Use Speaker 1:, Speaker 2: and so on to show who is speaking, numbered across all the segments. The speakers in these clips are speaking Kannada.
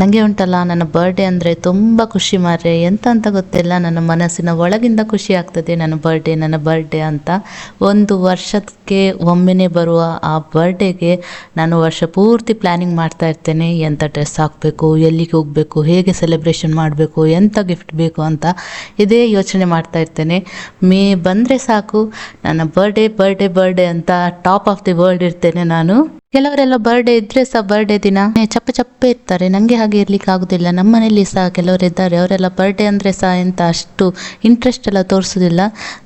Speaker 1: ನನಗೆ ಉಂಟಲ್ಲ, ನನ್ನ ಬರ್ಡೇ ಅಂದರೆ ತುಂಬ ಖುಷಿ ಮಾರ್ರೆ. ಎಂತ ಅಂತ ಗೊತ್ತಿಲ್ಲ, ನನ್ನ ಮನಸ್ಸಿನ ಒಳಗಿಂದ ಖುಷಿ ಆಗ್ತದೆ ನನ್ನ ಬರ್ಡೇ ನನ್ನ ಬರ್ಡೇ ಅಂತ. ಒಂದು ವರ್ಷಕ್ಕೆ ಒಮ್ಮೆನೇ ಬರುವ ಆ ಬರ್ಡೇಗೆ ನಾನು ವರ್ಷ ಪೂರ್ತಿ ಪ್ಲ್ಯಾನಿಂಗ್ ಮಾಡ್ತಾ ಇರ್ತೇನೆ. ಎಂಥ ಡ್ರೆಸ್ ಹಾಕಬೇಕು, ಎಲ್ಲಿಗೆ ಹೋಗಬೇಕು, ಹೇಗೆ ಸೆಲೆಬ್ರೇಷನ್ ಮಾಡಬೇಕು ಎಂಥ ಗಿಫ್ಟ್ ಬೇಕು ಅಂತ ಇದೇ ಯೋಚನೆ ಮಾಡ್ತಾ ಇರ್ತೇನೆ. ಮೇ ಬಂದರೆ ಸಾಕು, ನನ್ನ ಬರ್ಡೇ ಬರ್ಡೇ ಬರ್ಡೇ ಅಂತ ಟಾಪ್ ಆಫ್ ದಿ ವರ್ಲ್ಡ್ ಇರ್ತೇನೆ ನಾನು. ಕೆಲವರೆಲ್ಲ ಬರ್ಡೇ ಇದ್ರೆ ಸಹ ಬರ್ಡೇ ದಿನ ಚಪ್ಪ ಚಪ್ಪೆ ಇರ್ತಾರೆ. ನನಗೆ ಹಾಗೆ ಇರ್ಲಿಕ್ಕೆ ಆಗುದಿಲ್ಲ. ನಮ್ಮ ಮನೆಯಲ್ಲಿ ಸಹ ಕೆಲವರು ಇದ್ದಾರೆ ಅವರೆಲ್ಲ ಬರ್ಡೇ ಅಂದರೆ ಸಹ ಎಂತ ಅಷ್ಟು ಇಂಟ್ರೆಸ್ಟ್ ಎಲ್ಲ ತೋರಿಸೋದಿಲ್ಲ.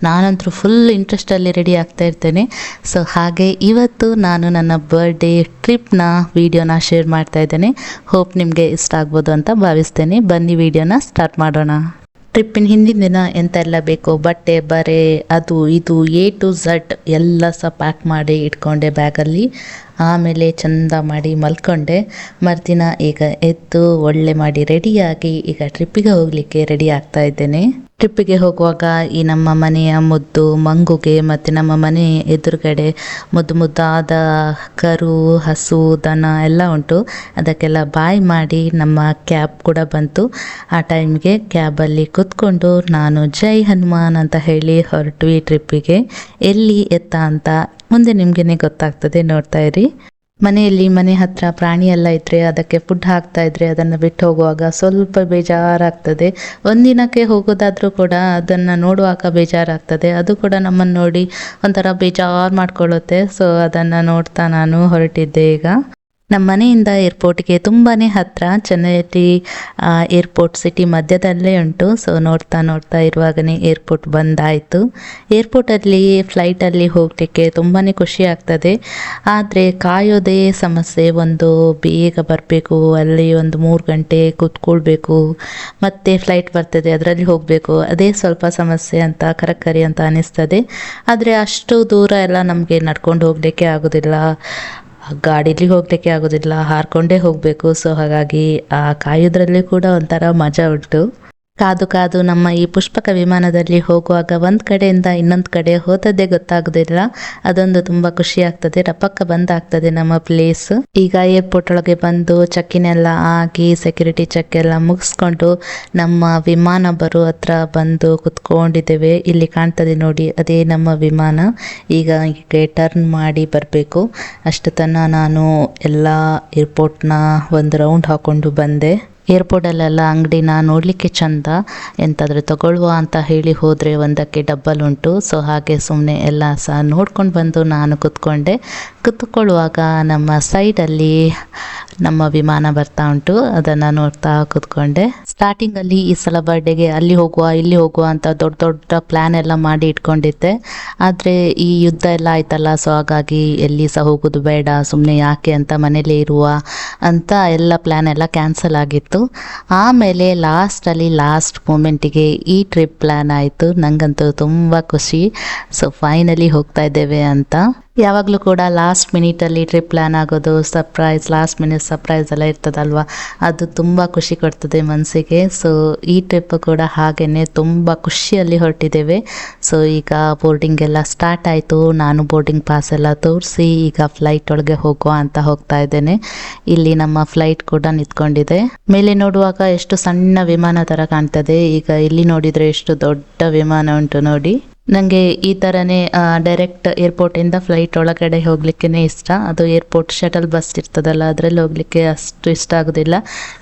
Speaker 1: ನಾನಂತರೂ ಫುಲ್ ಇಂಟ್ರೆಸ್ಟಲ್ಲಿ ರೆಡಿ ಆಗ್ತಾ ಇರ್ತೇನೆ. ಸೊ ಹಾಗೆ ಇವತ್ತು ನಾನು ನನ್ನ ಬರ್ಡೇ ಟ್ರಿಪ್ನ ವಿಡಿಯೋನ ಶೇರ್ ಮಾಡ್ತಾ ಇದ್ದೇನೆ. ಹೋಪ್ ನಿಮಗೆ ಇಷ್ಟ ಆಗ್ಬೋದು ಅಂತ ಭಾವಿಸ್ತೇನೆ. ಬನ್ನಿ ವಿಡಿಯೋನ ಸ್ಟಾರ್ಟ್ ಮಾಡೋಣ. ಟ್ರಿಪ್ಪಿನ ಹಿಂದಿನ ದಿನ ಎಂತೆಲ್ಲ ಬೇಕೋ, ಬಟ್ಟೆ, ಬರೆ, ಅದು, ಇದು ಎ ಟು ಝಡ್ ಎಲ್ಲ ಸಹ ಪ್ಯಾಕ್ ಮಾಡಿ ಇಟ್ಕೊಂಡೆ ಬ್ಯಾಗಲ್ಲಿ. ಆಮೇಲೆ ಚಂದ ಮಾಡಿ ಮಲ್ಕೊಂಡೆ. ಮರುದಿನ ಈಗ ಎದ್ದು ಒಳ್ಳೆ ಮಾಡಿ ರೆಡಿಯಾಗಿ ಈಗ ಟ್ರಿಪ್ಪಿಗೆ ಹೋಗಲಿಕ್ಕೆ ರೆಡಿ ಆಗ್ತಾ ಇದ್ದೇನೆ. ಟ್ರಿಪ್ಪಿಗೆ ಹೋಗುವಾಗ ಈ ನಮ್ಮ ಮನೆಯ ಮುದ್ದು ಮಂಗುಗೆ ಮತ್ತು ನಮ್ಮ ಮನೆ ಎದುರುಗಡೆ ಮುದ್ದು ಮುದ್ದಾದ ಕರು, ಹಸು, ದನ ಎಲ್ಲ ಉಂಟು. ಅದಕ್ಕೆಲ್ಲ ಬಾಯ್ ಮಾಡಿ ನಮ್ಮ ಕ್ಯಾಬ್ ಕೂಡ ಬಂತು. ಆ ಟೈಮ್ಗೆ ಕ್ಯಾಬಲ್ಲಿ ಕೂತ್ಕೊಂಡು ನಾನು ಜೈ ಹನುಮಾನ್ ಅಂತ ಹೇಳಿ ಹೊರಟ್ವಿ ಟ್ರಿಪ್ಪಿಗೆ. ಎಲ್ಲಿ ಎತ್ತ ಅಂತ ಮುಂದೆ ನಿಮಗೇನೆ ಗೊತ್ತಾಗ್ತದೆ, ನೋಡ್ತಾ ಇರಿ. ಮನೆಯಲ್ಲಿ ಮನೆ ಹತ್ರ ಪ್ರಾಣಿ ಎಲ್ಲ ಇದ್ರೆ ಅದಕ್ಕೆ ಫುಡ್ ಹಾಕ್ತಾ ಇದ್ರೆ ಅದನ್ನು ಬಿಟ್ಟು ಹೋಗುವಾಗ ಸ್ವಲ್ಪ ಬೇಜಾರಾಗ್ತದೆ. ಒಂದಿನಕ್ಕೆ ಹೋಗೋದಾದ್ರೂ ಕೂಡ ಅದನ್ನು ನೋಡುವಾಗ ಬೇಜಾರಾಗ್ತದೆ. ಅದು ಕೂಡ ನಮ್ಮನ್ನು ನೋಡಿ ಒಂಥರ ಬೇಜಾರು ಮಾಡ್ಕೊಳ್ಳುತ್ತೆ. ಸೊ ಅದನ್ನು ನೋಡ್ತಾ ನಾನು ಹೊರಟಿದ್ದೆ ಈಗ. ನಮ್ಮ ಮನೆಯಿಂದ ಏರ್ಪೋರ್ಟ್ಗೆ ತುಂಬಾ ಹತ್ರ ಚೆನ್ನೈ ಏರ್ಪೋರ್ಟ್ ಸಿಟಿ ಮಧ್ಯದಲ್ಲೇ ಉಂಟು. ಸೊ ನೋಡ್ತಾ ನೋಡ್ತಾ ಇರುವಾಗನೇ ಏರ್ಪೋರ್ಟ್ ಬಂದಾಯಿತು. ಏರ್ಪೋರ್ಟಲ್ಲಿ ಫ್ಲೈಟಲ್ಲಿ ಹೋಗಲಿಕ್ಕೆ ತುಂಬಾ ಖುಷಿ ಆಗ್ತದೆ. ಆದರೆ ಕಾಯೋದೇ ಸಮಸ್ಯೆ. ಒಂದು ಬೇಗ ಬರಬೇಕು, ಅಲ್ಲಿ ಒಂದು ಮೂರು ಗಂಟೆ ಕೂತ್ಕೊಳ್ಬೇಕು, ಮತ್ತೆ ಫ್ಲೈಟ್ ಬರ್ತದೆ, ಅದರಲ್ಲಿ ಹೋಗಬೇಕು. ಅದೇ ಸ್ವಲ್ಪ ಸಮಸ್ಯೆ ಅಂತ, ಕರಕರಿ ಅಂತ ಅನಿಸ್ತದೆ. ಆದರೆ ಅಷ್ಟು ದೂರ ಎಲ್ಲ ನಮಗೆ ನಡ್ಕೊಂಡು ಹೋಗಲಿಕ್ಕೆ ಆಗೋದಿಲ್ಲ. ಗಾಡೀಲಿ ಹೋಗ್ಲಿಕ್ಕೆ ಆಗೋದಿಲ್ಲ ಹಾರ್ಕೊಂಡೇ ಹೋಗಬೇಕು. ಸೊ ಹಾಗಾಗಿ ಆ ಕಾಯೋದ್ರಲ್ಲಿ ಕೂಡ ಒಂಥರ ಮಜಾ ಉಂಟು. ಕಾದು ಕಾದು ನಮ್ಮ ಈ ಪುಷ್ಪಕ ವಿಮಾನದಲ್ಲಿ ಹೋಗುವಾಗ ಒಂದು ಕಡೆಯಿಂದ ಇನ್ನೊಂದು ಕಡೆ ಹೋದದ್ದೇ ಗೊತ್ತಾಗೋದಿಲ್ಲ. ಅದೊಂದು ತುಂಬ ಖುಷಿ ಆಗ್ತದೆ. ರಪಕ್ಕ ಬಂದಾಗ್ತದೆ ನಮ್ಮ ಪ್ಲೇಸ್ ಈಗ ಏರ್ಪೋರ್ಟ್ ಒಳಗೆ ಬಂದು ಚೆಕ್ಕಿನೆಲ್ಲ ಆಗಿ ಸೆಕ್ಯೂರಿಟಿ ಚೆಕ್ ಎಲ್ಲ ಮುಗಿಸ್ಕೊಂಡು ನಮ್ಮ ವಿಮಾನ ಬರೋ ಹತ್ರ ಬಂದು ಕುತ್ಕೊಂಡಿದ್ದೇವೆ. ಇಲ್ಲಿ ಕಾಣ್ತದೆ ನೋಡಿ, ಅದೇ ನಮ್ಮ ವಿಮಾನ. ಈಗ ಟರ್ನ್ ಮಾಡಿ ಬರಬೇಕು. ಅಷ್ಟು ತನಕ ನಾನು ಎಲ್ಲ ಏರ್ಪೋರ್ಟ್ನ ಒಂದು ರೌಂಡ್ ಹಾಕೊಂಡು ಬಂದೆ. ಏರ್ಪೋರ್ಟಲ್ಲೆಲ್ಲ ಅಂಗಡಿನ ನೋಡಲಿಕ್ಕೆ ಚಂದ ಎಂತಾದರೂ ತಗೊಳ್ಳುವ ಅಂತ ಹೇಳಿ ಹೋದರೆ ಒಂದಕ್ಕೆ ಡಬ್ಬಲ್ ಉಂಟು. ಸೊ ಹಾಗೆ ಸುಮ್ಮನೆ ಎಲ್ಲ ಸಹ ನೋಡ್ಕೊಂಡು ಬಂದು ನಾನು ಕುತ್ಕೊಂಡೆ. ಕುತ್ಕೊಳ್ಳುವಾಗ ನಮ್ಮ ಸೈಡಲ್ಲಿ ನಮ್ಮ ವಿಮಾನ ಬರ್ತಾ ಉಂಟು. ಅದನ್ನು ನೋಡ್ತಾ ಕೂತ್ಕೊಂಡೆ. ಸ್ಟಾರ್ಟಿಂಗಲ್ಲಿ ಈ ಸಲ ಬರ್ಡೇಗೆ ಅಲ್ಲಿ ಹೋಗುವ, ಇಲ್ಲಿ ಹೋಗುವ ಅಂತ ದೊಡ್ಡ ದೊಡ್ಡ ಪ್ಲ್ಯಾನ್ ಎಲ್ಲ ಮಾಡಿ ಇಟ್ಕೊಂಡಿದ್ದೆ. ಆದರೆ ಈ ಯುದ್ಧ ಎಲ್ಲ ಆಯ್ತಲ್ಲ ಸೊ ಹಾಗಾಗಿ ಎಲ್ಲಿ ಸಹ ಹೋಗೋದು ಬೇಡ ಸುಮ್ಮನೆ ಯಾಕೆ ಅಂತ ಮನೇಲೇ ಇರುವ ಅಂತ ಎಲ್ಲ ಪ್ಲ್ಯಾನ್ ಎಲ್ಲ ಕ್ಯಾನ್ಸಲ್ ಆಗಿತ್ತು. ಆಮೇಲೆ ಲಾಸ್ಟಲ್ಲಿ ಲಾಸ್ಟ್ ಮೂಮೆಂಟಿಗೆ ಈ ಟ್ರಿಪ್ ಪ್ಲ್ಯಾನ್ ಆಯಿತು. ನನಗಂತೂ ತುಂಬ ಖುಷಿ. ಸೊ ಫೈನಲಿ ಹೋಗ್ತಾ ಇದ್ದೇವೆ ಅಂತ. ಯಾವಾಗಲೂ ಕೂಡ ಲಾಸ್ಟ್ ಮಿನಿಟಲ್ಲಿ ಟ್ರಿಪ್ ಪ್ಲ್ಯಾನ್ ಆಗೋದು ಸರ್ಪ್ರೈಸ್ ಲಾಸ್ಟ್ ಮಿನಿಟ್ ಸರ್ಪ್ರೈಸ್ ಎಲ್ಲ ಇರ್ತದಲ್ವ? ಅದು ತುಂಬ ಖುಷಿ ಕೊಡ್ತದೆ ಮನಸ್ಸಿಗೆ ಸೊ ಈ ಟ್ರಿಪ್ ಕೂಡ ಹಾಗೆಯೇ ತುಂಬ ಖುಷಿಯಲ್ಲಿ ಹೊರಟಿದ್ದೇವೆ. ಸೊ ಈಗ ಬೋರ್ಡಿಂಗ್ ಎಲ್ಲ ಸ್ಟಾರ್ಟ್ ಆಯಿತು. ನಾನು ಬೋರ್ಡಿಂಗ್ ಪಾಸ್ ಎಲ್ಲ ತೋರಿಸಿ ಈಗ ಫ್ಲೈಟ್ ಒಳಗೆ ಹೋಗುವ ಅಂತ ಹೋಗ್ತಾ ಇದ್ದೇನೆ. ಇಲ್ಲಿ ನಮ್ಮ ಫ್ಲೈಟ್ ಕೂಡ ನಿಂತ್ಕೊಂಡಿದೆ. ಮೇಲೆ ನೋಡುವಾಗ ಎಷ್ಟು ಸಣ್ಣ ವಿಮಾನ ಥರ ಕಾಣ್ತದೆ. ಈಗ ಇಲ್ಲಿ ನೋಡಿದರೆ ಎಷ್ಟು ದೊಡ್ಡ ವಿಮಾನ ಉಂಟು ನೋಡಿ. ನನಗೆ ಈ ಥರನೇ ಡೈರೆಕ್ಟ್ ಏರ್ಪೋರ್ಟಿಂದ ಫ್ಲೈಟ್ ಒಳಗಡೆ ಹೋಗ್ಲಿಕ್ಕೆ ಇಷ್ಟ. ಅದು ಏರ್ಪೋರ್ಟ್ ಶಟಲ್ ಬಸ್ ಇರ್ತದಲ್ಲ, ಅದರಲ್ಲಿ ಹೋಗಲಿಕ್ಕೆ ಅಷ್ಟು ಇಷ್ಟ ಆಗೋದಿಲ್ಲ.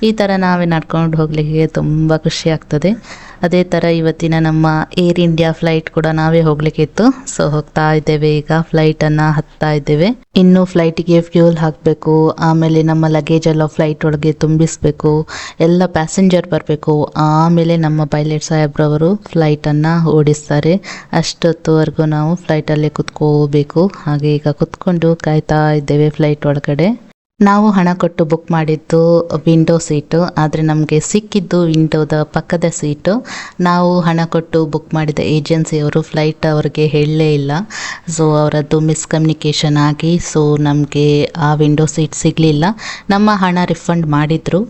Speaker 1: ಈ ಥರ ನಾವೇ ನಡ್ಕೊಂಡು ಹೋಗಲಿಕ್ಕೆ ತುಂಬ ಖುಷಿ ಆಗ್ತದೆ. ಅದೇ ಥರ ಇವತ್ತಿನ ನಮ್ಮ ಏರ್ ಇಂಡಿಯಾ ಫ್ಲೈಟ್ ಕೂಡ ನಾವೇ ಹೋಗ್ಲಿಕ್ಕಿತ್ತು ಸೊ ಹೋಗ್ತಾ ಇದ್ದೇವೆ ಈಗ. ಫ್ಲೈಟನ್ನು ಹತ್ತಾ ಇದ್ದೇವೆ. ಇನ್ನು ಫ್ಲೈಟಿಗೆ ಫ್ಯೂಲ್ ಹಾಕಬೇಕು. ಆಮೇಲೆ ನಮ್ಮ ಲಗೇಜ್ ಎಲ್ಲ ಫ್ಲೈಟ್ ಒಳಗೆ ತುಂಬಿಸಬೇಕು. ಎಲ್ಲ ಪ್ಯಾಸೆಂಜರ್ ಬರಬೇಕು. ಆಮೇಲೆ ನಮ್ಮ ಪೈಲಟ್ ಸಾಹೇಬ್ರವರು ಫ್ಲೈಟನ್ನು ಓಡಿಸ್ತಾರೆ. ಅಷ್ಟೊತ್ತುವರೆಗೂ ನಾವು ಫ್ಲೈಟಲ್ಲೇ ಕುತ್ಕೋಬೇಕು. ಹಾಗೆ ಈಗ ಕುತ್ಕೊಂಡು ಕಾಯ್ತಾ ಇದ್ದೇವೆ ಫ್ಲೈಟ್ ಒಳಗಡೆ. ನಾವು ಹಣ ಕೊಟ್ಟು ಬುಕ್ ಮಾಡಿದ್ದು ವಿಂಡೋ ಸೀಟು ಆದರೆ ನಮಗೆ ಸಿಕ್ಕಿದ್ದು ವಿಂಡೋದ ಪಕ್ಕದ ಸೀಟು ನಾವು ಹಣ ಕೊಟ್ಟು ಬುಕ್ ಮಾಡಿದ ಏಜೆನ್ಸಿಯವರು ಫ್ಲೈಟ್ ಅವ್ರಿಗೆ ಹೇಳಲೇ ಇಲ್ಲ. ಸೊ ಅವರದ್ದು ಮಿಸ್ಕಮ್ಯುನಿಕೇಷನ್ ಆಗಿ ಸೊ ನಮಗೆ ಆ ವಿಂಡೋ ಸೀಟ್ ಸಿಗಲಿಲ್ಲ. ನಮ್ಮ ಹಣ ರಿಫಂಡ್ ಮಾಡಿದರು.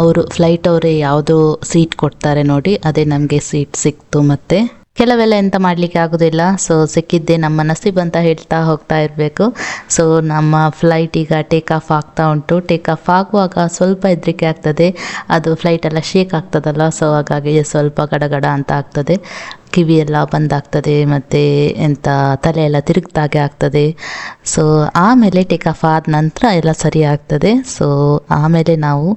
Speaker 1: ಅವರು ಫ್ಲೈಟ್ ಅವರೇ ಯಾವುದು ಸೀಟ್ ಕೊಡ್ತಾರೆ ನೋಡಿ, ಅದೇ ನಮಗೆ ಸೀಟ್ ಸಿಕ್ತು ಮತ್ತು. ಕೆಲವೆಲ್ಲ ಎಂತ ಮಾಡಲಿಕ್ಕೆ ಆಗೋದಿಲ್ಲ. ಸೊ ಸಿಕ್ಕಿದ್ದೆ ನಮ್ಮ ನಸೀಬ್ ಅಂತ ಹೇಳ್ತಾ ಹೋಗ್ತಾ ಇರಬೇಕು. ಸೊ ನಮ್ಮ ಫ್ಲೈಟ್ ಈಗ ಟೇಕ್ ಆಫ್ ಆಗ್ತಾ ಉಂಟು. ಟೇಕ್ ಆಫ್ ಆಗುವಾಗ ಸ್ವಲ್ಪ ಹೆದರಿಕೆ ಆಗ್ತದೆ. ಅದು ಫ್ಲೈಟ್ ಎಲ್ಲ ಶೇಕ್ ಆಗ್ತದಲ್ಲ. ಸೊ ಹಾಗಾಗಿ ಸ್ವಲ್ಪ ಗಡಗಡ ಅಂತ ಆಗ್ತದೆ. ಕಿವಿ ಎಲ್ಲ ಬಂದಾಗ್ತದೆ, ಮತ್ತು ಎಂಥ ತಲೆ ಎಲ್ಲ ತಿರುಗ್ದಾಗೆ ಆಗ್ತದೆ. ಸೊ ಆಮೇಲೆ ಟೇಕ್ ಆಫ್ ಆದ ನಂತರ ಎಲ್ಲ ಸರಿ ಆಗ್ತದೆ. ಸೊ ಆಮೇಲೆ ನಾವು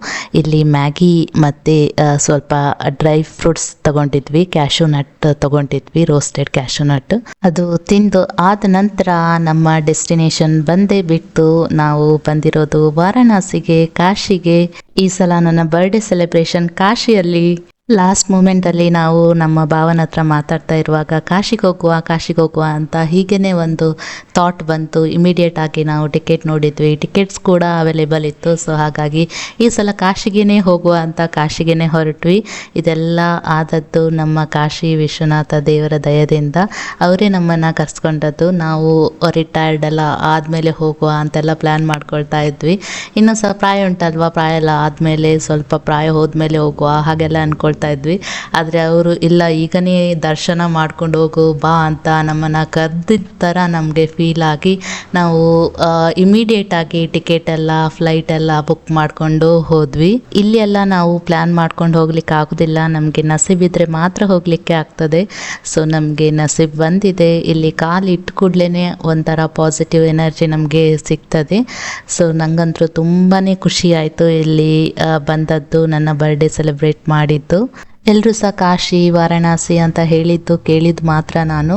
Speaker 1: ಇಲ್ಲಿ ಮ್ಯಾಗಿ ಮತ್ತು ಸ್ವಲ್ಪ ಡ್ರೈ ಫ್ರೂಟ್ಸ್ ತಗೊಂಡಿದ್ವಿ. ಕ್ಯಾಶು ನಟ್ ತಗೊಂಡಿದ್ವಿ ರೋಸ್ಟೆಡ್ ಕ್ಯಾಶು ನಟ್ ಅದು ತಿಂದು ಆದ ನಂತರ ನಮ್ಮ ಡೆಸ್ಟಿನೇಷನ್ ಬಂದೇ ಬಿಟ್ಟು ನಾವು ಬಂದಿರೋದು ವಾರಣಾಸಿಗೆ, ಕಾಶಿಗೆ. ಈ ಸಲ ನನ್ನ ಬರ್ಡೇ ಸೆಲೆಬ್ರೇಷನ್ ಕಾಶಿಯಲ್ಲಿ. ಲಾಸ್ಟ್ ಮೂಮೆಂಟಲ್ಲಿ ನಾವು ನಮ್ಮ ಭಾವನ ಹತ್ರ ಮಾತಾಡ್ತಾ ಇರುವಾಗ, ಕಾಶಿಗೆ ಹೋಗುವ ಕಾಶಿಗೆ ಹೋಗುವ ಅಂತ ಹೀಗೇ ಒಂದು ಥಾಟ್ ಬಂತು. ಇಮಿಡಿಯೇಟ್ ಆಗಿ ನಾವು ಟಿಕೆಟ್ ನೋಡಿದ್ವಿ. ಟಿಕೆಟ್ಸ್ ಕೂಡ ಅವೈಲೇಬಲ್ ಇತ್ತು. ಸೊ ಹಾಗಾಗಿ ಈ ಸಲ ಕಾಶಿಗೇ ಹೋಗುವ ಅಂತ ಕಾಶಿಗೇ ಹೊರಟ್ವಿ. ಇದೆಲ್ಲ ಆದದ್ದು ನಮ್ಮ ಕಾಶಿ ವಿಶ್ವನಾಥ ದೇವರ ದಯದಿಂದ. ಅವರೇ ನಮ್ಮನ್ನು ಕರ್ಸ್ಕೊಂಡದ್ದು. ನಾವು ರಿಟೈರ್ಡ್ ಎಲ್ಲ ಆದಮೇಲೆ ಹೋಗುವ ಅಂತೆಲ್ಲ ಪ್ಲ್ಯಾನ್ ಮಾಡ್ಕೊಳ್ತಾ ಇದ್ವಿ. ಇನ್ನೂ ಸಹ ಪ್ರಾಯ ಉಂಟಲ್ವಾ? ಪ್ರಾಯ ಎಲ್ಲ ಆದಮೇಲೆ ಸ್ವಲ್ಪ ಪ್ರಾಯ ಹೋದ್ಮೇಲೆ ಹೋಗುವ. ಹಾಗೆಲ್ಲ ಅಂದ್ಕೊಳ್ತಾ ಇದ್ವಿ. ಆದರೆ ಅವರು, ಇಲ್ಲ, ಈಗನೇ ದರ್ಶನ ಮಾಡ್ಕೊಂಡು ಹೋಗು, ಬಾ ಅಂತ ನಮ್ಮನ್ನು ಕರೆದಿದ್ದ ಥರ ನಮಗೆ ಫೀಲ್ ಆಗಿ ನಾವು ಇಮಿಡಿಯೇಟ್ ಆಗಿ ಟಿಕೆಟ್ ಎಲ್ಲ ಫ್ಲೈಟ್ ಎಲ್ಲ ಬುಕ್ ಮಾಡಿಕೊಂಡು ಹೋದ್ವಿ. ಇಲ್ಲಿ ಎಲ್ಲ ನಾವು ಪ್ಲ್ಯಾನ್ ಮಾಡ್ಕೊಂಡು ಹೋಗ್ಲಿಕ್ಕೆ ಆಗೋದಿಲ್ಲ. ನಮಗೆ ನಸೀಬಿದ್ರೆ ಮಾತ್ರ ಹೋಗಲಿಕ್ಕೆ ಆಗ್ತದೆ. ಸೊ ನಮಗೆ ನಸೀಬ್ ಬಂದಿದೆ. ಇಲ್ಲಿ ಕಾಲು ಇಟ್ಟು ಕೂಡಲೇ ಒಂಥರ ಪಾಸಿಟಿವ್ ಎನರ್ಜಿ ನಮಗೆ ಸಿಗ್ತದೆ. ಸೊ ನಂಗಂತೂ ತುಂಬಾ ಖುಷಿ ಆಯಿತು ಇಲ್ಲಿ ಬಂದದ್ದು, ನನ್ನ ಬರ್ಡೇ ಸೆಲೆಬ್ರೇಟ್ ಮಾಡಿದ್ದು. ಎಲ್ಲರೂ ಸಹ ಕಾಶಿ, ವಾರಣಾಸಿ ಅಂತ ಹೇಳಿದ್ದು ಕೇಳಿದ್ದು ಮಾತ್ರ ನಾನು.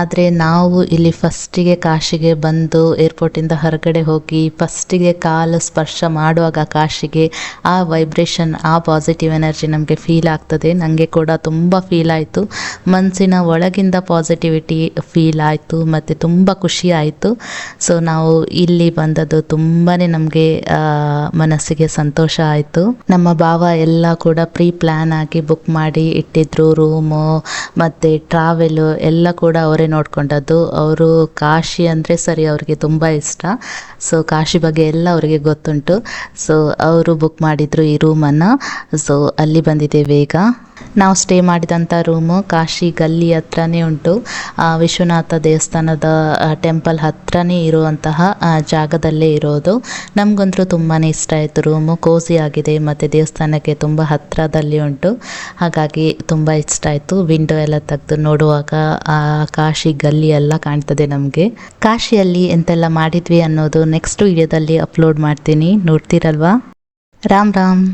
Speaker 1: ಆದರೆ ನಾವು ಇಲ್ಲಿ ಫಸ್ಟಿಗೆ ಕಾಶಿಗೆ ಬಂದು ಏರ್ಪೋರ್ಟಿಂದ ಹೊರಗಡೆ ಹೋಗಿ ಫಸ್ಟಿಗೆ ಕಾಲು ಸ್ಪರ್ಶ ಮಾಡುವಾಗ ಕಾಶಿಗೆ ಆ ವೈಬ್ರೇಷನ್ ಆ ಪಾಸಿಟಿವ್ ಎನರ್ಜಿ ನಮಗೆ ಫೀಲ್ ಆಗ್ತದೆ. ನನಗೆ ಕೂಡ ತುಂಬ ಫೀಲ್ ಆಯಿತು. ಮನಸ್ಸಿನ ಒಳಗಿಂದ ಪಾಸಿಟಿವಿಟಿ ಫೀಲ್ ಆಯಿತು ಮತ್ತು ತುಂಬ ಖುಷಿ ಆಯಿತು. ಸೊ ನಾವು ಇಲ್ಲಿ ಬಂದದ್ದು ತುಂಬಾ ನಮಗೆ ಮನಸ್ಸಿಗೆ ಸಂತೋಷ ಆಯಿತು. ನಮ್ಮ ಭಾವ ಎಲ್ಲ ಕೂಡ ಪ್ರೀ ಪ್ಲ್ಯಾನ್ ಆಗಿ ಬುಕ್ ಮಾಡಿ ಇಟ್ಟಿದ್ರು ರೂಮು ಮತ್ತು ಟ್ರಾವೆಲು ಎಲ್ಲ ಕೂಡ ಅವರೇ ನೋಡ್ಕೊಂಡದ್ದು. ಅವರು ಕಾಶಿ ಅಂದರೆ ಸರಿ ಅವ್ರಿಗೆ ತುಂಬ ಇಷ್ಟ. ಸೊ ಕಾಶಿ ಬಗ್ಗೆ ಎಲ್ಲ ಅವರಿಗೆ ಗೊತ್ತುಂಟು. ಸೊ ಅವರು ಬುಕ್ ಮಾಡಿದರು ಈ ರೂಮನ್ನು ಸೊ ಅಲ್ಲಿ ಬಂದಿದ್ದೇವೆ ಈಗ. ನಾವು ಸ್ಟೇ ಮಾಡಿದಂಥ ರೂಮು ಕಾಶಿ ಗಲ್ಲಿ ಹತ್ರನೇ ಉಂಟು. ವಿಶ್ವನಾಥ ದೇವಸ್ಥಾನದ ಟೆಂಪಲ್ ಹತ್ರನೇ ಇರುವಂತಹ ಜಾಗದಲ್ಲೇ ಇರೋದು. ನಮಗಂತೂ ತುಂಬಾ ಇಷ್ಟ ಆಯಿತು ರೂಮು ಕೋಸಿ ಆಗಿದೆ, ಮತ್ತು ದೇವಸ್ಥಾನಕ್ಕೆ ತುಂಬ ಹತ್ತಿರದಲ್ಲಿ ಉಂಟು. ಹಾಗಾಗಿ ತುಂಬ ಇಷ್ಟ ಆಯಿತು. ವಿಂಡೋ ಎಲ್ಲ ತೆಗೆದು ನೋಡುವಾಗ ಕಾಶಿ ಗಲ್ಲಿ ಎಲ್ಲ ಕಾಣ್ತದೆ ನಮಗೆ. ಕಾಶಿಯಲ್ಲಿ ಎಂತೆಲ್ಲ ಮಾಡಿದ್ವಿ ಅನ್ನೋದು ನೆಕ್ಸ್ಟ್ ವಿಡಿಯೋದಲ್ಲಿ ಅಪ್ಲೋಡ್ ಮಾಡ್ತೀನಿ. ನೋಡ್ತೀರಲ್ವಾ? ರಾಮ್ ರಾಮ್.